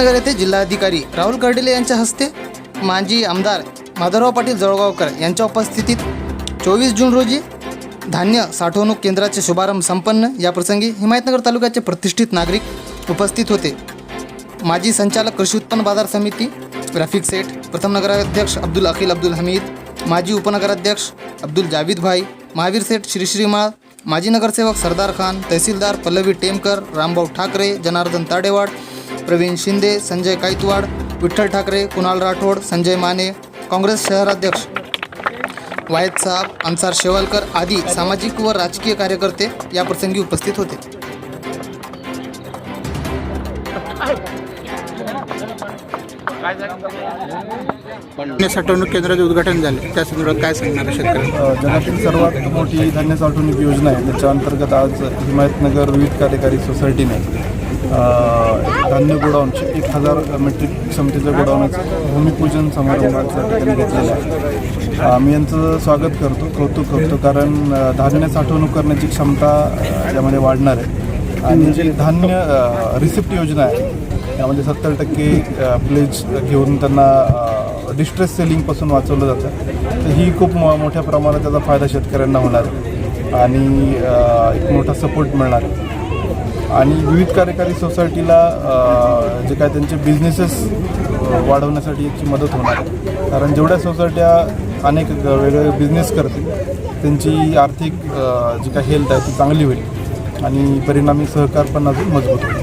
नगर येथे जिल्हाधिकारी राहुल कर्डिले यांच्या हस्ते माजी आमदार माधवराव पाटील जळगावकर यांच्या उपस्थितीत चोवीस जून रोजी धान्य साठवणूक केंद्राचे शुभारंभ संपन्न. याप्रसंगी हिमायतनगर तालुक्याचे प्रतिष्ठित नागरिक उपस्थित होते. माजी संचालक कृषी उत्पन्न बाजार समिती ग्राफिक सेठ प्रथम नगराध्यक्ष अब्दुल अखिल अब्दुल हमीद माजी उपनगराध्यक्ष अब्दुल जावेद भाई महावीर सेठ श्री श्रीमाळ माजी नगरसेवक सरदार खान तहसीलदार पल्लवी टेमकर रामभाऊ ठाकरे जनार्दन ताडेवाड प्रवीण शिंदे संजय कायतवाड विठ्ठल ठाकरे कुणाल राठोड संजय माने काँग्रेस शहराध्यक्ष. वाहेद साहब अन्सार शेवालकर आदी सामाजिक व राजकीय कार्यकर्ते याप्रसंगी उपस्थित होते. धान्य साठवणूक केंद्राचे उद्घाटन झाले. त्या संदर्भात काय सांगणार शेतकरी? जगातील सर्वात मोठी धान्य साठवणूक योजना आहे. त्याच्या अंतर्गत आज हिमायतनगर विविध कार्यकारी सोसायटीने धान्य गोडाऊनचे एक हजार मेट्रिक क्षमतेचं गोडाऊनचं भूमिपूजन समारंभाच्या ठिकाणी घेतलेलं आहे. आम्ही यांचं स्वागत करतो कौतुक करतो कारण धान्य साठवणूक करण्याची क्षमता यामध्ये वाढणार आहे. आणि जे धान्य रिसिप्ट योजना आहे. त्यामध्ये सत्तर टक्के प्लेज घेऊन त्यांना डिस्ट्रेस सेलिंगपासून वाचवलं जातं. तर ही खूप मो मोठ्या प्रमाणात त्याचा फायदा शेतकऱ्यांना होणार आहे. आणि एक मोठा सपोर्ट मिळणार आहे. आणि विविध कार्यकारी सोसायटीला जे काय त्यांचे बिझनेसेस वाढवण्यासाठी याची मदत होणार आहे. कारण जेवढ्या सोसायट्या अनेक वेगवेगळे बिझनेस करतील त्यांची आर्थिक जी काय हेल्थ आहे ती चांगली होईल आणि परिणामी सहकार पण अजून मजबूत होईल.